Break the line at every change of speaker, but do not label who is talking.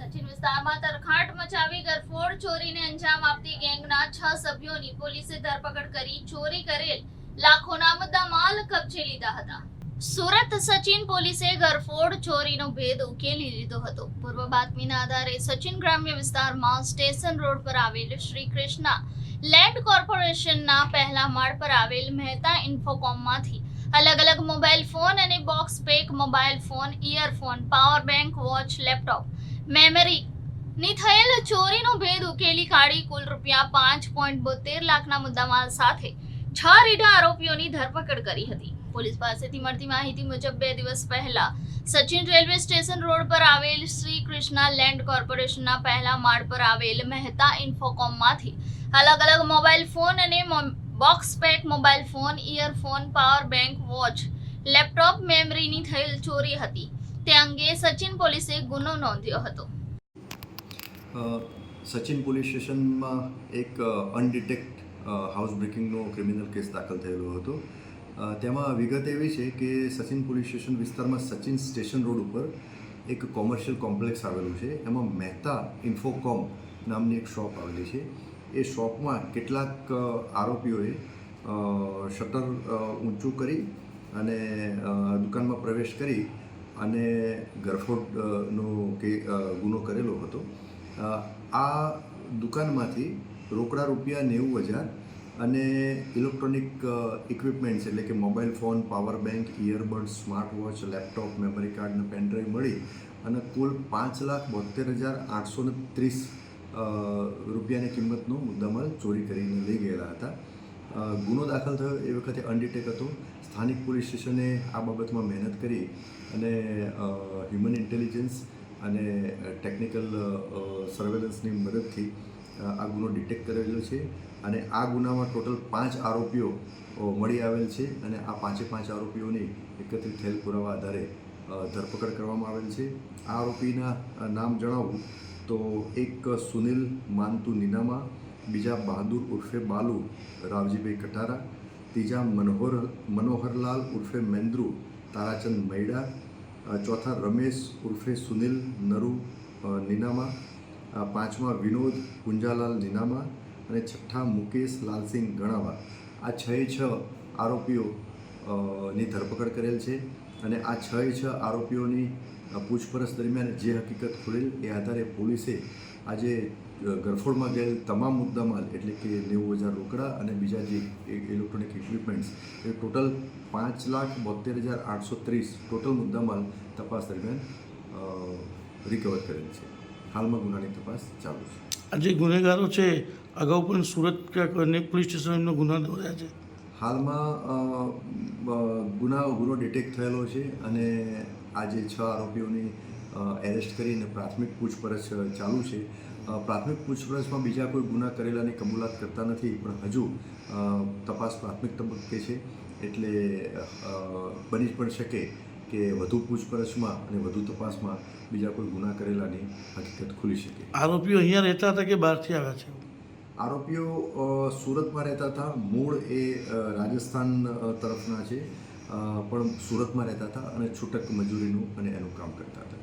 સચિન વિસ્તારમાં તરખાટ મચાવી ગરફોડ ચોરીને અંજામ આપતી ગેંગના છ સભ્યોની પોલીસે ધરપકડ કરી, ચોરી કરેલ લાખોના મુદ્દામાલ કબજે લીધા હતા. સુરત સચિન પોલીસે ગરફોડ ચોરીનો ભેદ ઉકેલી લીધો હતો. પૂર્વ બાતમીના આધારે સચિન ગ્રામ્ય વિસ્તારમાં સ્ટેશન રોડ પર આવેલ શ્રી કૃષ્ણા લેન્ડ કોર્પોરેશનના પહેલા માળ પર આવેલ મહેતા ઇન્ફોકોમમાંથી અલગ અલગ મોબાઈલ ફોન અને box pack, mobile phone, earphone, power bank, watch, laptop memory ની થયેલ ચોરીનો ભેદ ઉકેલી કાઢી કુલ રૂપિયા પાંચ પોઈન્ટ બોતેર લાખના મુદ્દામાલ સાથે છ રીઢા આરોપીઓની ધરપકડ કરી હતી. પોલીસ પાસેથી મળતી માહિતી મુજબ બે દિવસ પહેલા સચિન રેલવે સ્ટેશન રોડ પર આવેલ શ્રી કૃષ્ણા લેન્ડ કોર્પોરેશનના પહેલા માળ પર આવેલ મહેતા ઇન્ફોકોમમાંથી અલગ અલગ મોબાઈલ ફોન અને box pack, mobile phone, earphone, power bank, watch, laptop, મેમરીની થયેલ ચોરી હતી. તે અંગે સચિન પોલીસે ગુનો નોંધ્યો હતો.
સચિન પોલીસ સ્ટેશનમાં એક અનડિટેક્ટ હાઉસ બ્રેકિંગનો ક્રિમિનલ કેસ દાખલ થયેલો હતો. તેમાં વિગત એવી છે કે સચિન પોલીસ સ્ટેશન વિસ્તારમાં સચિન સ્ટેશન રોડ ઉપર એક કોમર્શિયલ કોમ્પ્લેક્સ આવેલું છે. એમાં મહેતા ઇન્ફોકોમ નામની એક શોપ આવેલી છે. એ શોપમાં કેટલાક આરોપીઓએ શટર ઊંચું કરી અને દુકાનમાં પ્રવેશ કરી અને ગરફોડનો કે ગુનો કરેલો હતો. આ દુકાનમાંથી રોકડા રૂપિયા નેવું હજાર અને ઇલેક્ટ્રોનિક ઇક્વિપમેન્ટ્સ એટલે કે mobile phone, power bank earbud smart watch laptop, memory card અને પેનડ્રાઈવ મળી અને કુલ પાંચ લાખ બોતેર હજાર આઠસો ત્રીસ રૂપિયાની કિંમતનો મુદ્દામાલ ચોરી કરીને લઈ ગયેલા હતા. ગુનો દાખલ થયો એ વખતે અનડિટેક હતો. સ્થાનિક પોલીસ સ્ટેશને આ બાબતમાં મહેનત કરી અને હ્યુમન ઇન્ટેલિજન્સ અને ટેકનિકલ સર્વેલન્સની મદદથી આ ગુનો ડિટેક્ટ કરેલો છે અને આ ગુનામાં ટોટલ પાંચ આરોપીઓ મળી આવેલ છે અને આ પાંચે પાંચ આરોપીઓની એકત્રિત થયેલ પુરાવા આધારે ધરપકડ કરવામાં આવેલ છે. આ આરોપીના નામ જણાવું તો એક સુનિલ માનતુ નીનામા બીજા બહાદુર ઉર્ફે બાલુ, રાવજીભાઈ કટારા, ત્રીજા મનોહર, મનોહરલાલ ઉર્ફે મેન્દ્રુ તારાચંદ મૈડા ચોથા રમેશ ઉર્ફે સુનિલ, નરુ નીનામા પાંચમા વિનોદ પુંજાલાલ નીનામા અને છઠ્ઠા મુકેશ લાલસિંહ ગણાવા. આ છ છ આરોપીઓ ની ધરપકડ કરેલ છે અને આ છ છ આરોપીઓની પૂછપરછ દરમિયાન જે હકીકત ખુલેલ એ આધારે પોલીસે આજે ગરફોડમાં ગયેલ તમામ મુદ્દામાલ એટલે કે નેવું હજાર રોકડા અને બીજા જે ઇલેક્ટ્રોનિક ઇક્વિપમેન્ટ્સ એ ટોટલ પાંચ લાખ બોતેર હજાર આઠસો ત્રીસ ટોટલ મુદ્દામાલ તપાસ દરમિયાન રિકવર કરેલ છે. હાલમાં ગુનાની તપાસ ચાલુ છે.
આ જે ગુનેગારો છે અગાઉ પણ સુરત અનેક પોલીસ સ્ટેશન એમનો ગુના નોંધ્યા છે?
હાલમાં ગુના ગુનો ડિટેક્ટ થયેલો છે અને આજે છ આરોપીઓની એરેસ્ટ કરીને પ્રાથમિક પૂછપરછ ચાલુ છે. પ્રાથમિક પૂછપરછમાં બીજા કોઈ ગુના કરેલાની કબૂલાત કરતા નથી પણ હજુ તપાસ પ્રાથમિક તબક્કે છે. એટલે બની પણ શકે કે વધુ પૂછપરછમાં અને વધુ તપાસમાં બીજા કોઈ ગુના કરેલાની હકીકત ખુલી શકે.
આરોપીઓ અહીંયા રહેતા હતા કે બહારથી આવ્યા છે?
આરોપીઓ સુરતમાં રહેતા હતા. મૂળ એ રાજસ્થાન તરફના છે. પણ સુરતમાં રહેતા હતા અને છૂટક મજૂરીનું અને એનું કામ કરતા હતા.